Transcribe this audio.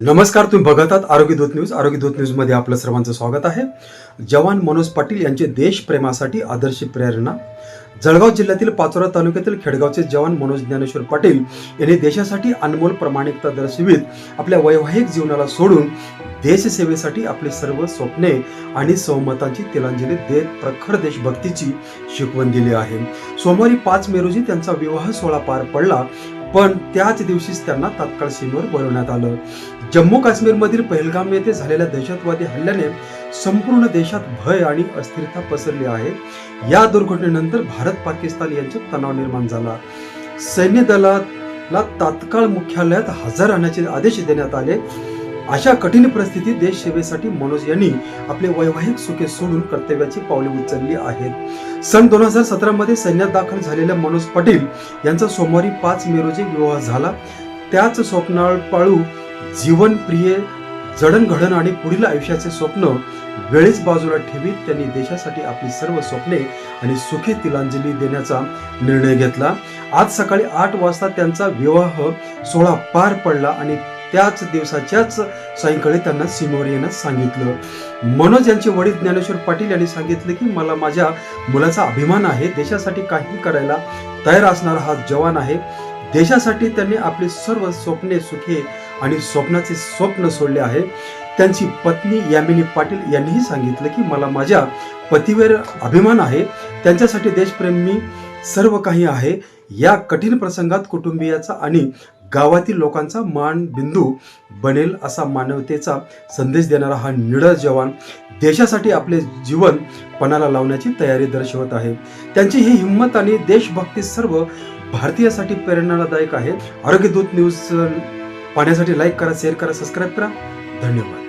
नमस्कार तुम्ही बघत आहात आरोग्य दूत न्यूज. आरोग्य दूत न्यूजमध्ये आपलं सर्वांचं स्वागत आहे. जवान मनोज पाटील यांचे देशप्रेमासाठी आदर्श प्रेरणा. जळगाव जिल्ह्यातील पाचोरा तालुक्यातील खेडगावचे जवान मनोज ज्ञानेश्वर पाटील यांनी देशासाठी अनमोल प्रामाणिकता दर्शवित आपल्या वैवाहिक जीवनाला सोडून देशसेवेसाठी आपली सर्व स्वप्ने आणि सहमतांची तिलांजली देत प्रखर देशभक्तीची शिकवण दिली आहे. सोमवारी पाच मे रोजी त्यांचा विवाह सोहळा पार पडला. पण त्याच दिवशीच त्यांना तात्काळ सीमेवर बोलवण्यात आलं. जम्मू काश्मीरमधील पहलगाम येथे झालेल्या दहशतवादी हल्ल्याने संपूर्ण देशात भय आणि अस्थिरता पसरली आहे. या दुर्घटनेनंतर भारत पाकिस्तान यांच्यात तणाव निर्माण झाला. सैन्य दलाला तात्काळ मुख्यालयात हजर राहण्याचे आदेश देण्यात आले. अशा कठीण परिस्थितीत देश सेवेसाठी मनोज यांनी आपले वैवाहिक सुखे सोडून कर्तव्याची पावले उचलली आहेत. सन दोन हजार सतरा मध्ये सैन्यात दाखल झालेल्या मनोज पाटील यांचा सोमवारी पाच मे रोजी विवाह झाला. त्याच स्वप्नाळ पाळू जीवनप्रिय जडणघडण आणि पुढील आयुष्याचे स्वप्न वेळीच बाजूला ठेवीत त्यांनी देशासाठी आपली सर्व स्वप्ने आणि सुखे तिलांजली देण्याचा निर्णय घेतला. आज सकाळी आठ वाजता त्यांचा विवाह सोहळा पार पडला आणि त्याच दिवसाच्याच सायंकाळी त्यांना सीमेवर येण्यास सांगितलं. मनोज यांचे वडील ज्ञानेश्वर पाटील यांनी सांगितलं की मला माझ्या मुलाचा अभिमान आहे. देशासाठी काही करायला तयार असणारा हा जवान आहे. देशासाठी त्यांनी आपली सर्व स्वप्ने सुखे आणि स्वप्नाचे स्वप्न सोडले आहे. त्यांची पत्नी यामिनी पाटील यांनीही सांगितलं की मला माझ्या पतीवर अभिमान आहे. त्यांच्यासाठी देशप्रेमी सर्व काही आहे. या कठीण प्रसंगात कुटुंबियाचा आणि गावातील लोकांचा मान बिंदू बनेल असा मानवतेचा संदेश देणारा हा निडर जवान देशासाठी आपले जीवन पणाला लावण्याची तयारी दर्शवत आहे. त्यांची ही हिंमत आणि देशभक्ती सर्व भारतीयासाठी प्रेरणादायक आहे. आरोग्यदूत न्यूज पाहण्यासाठी लाईक करा शेअर करा सबस्क्राईब करा. धन्यवाद.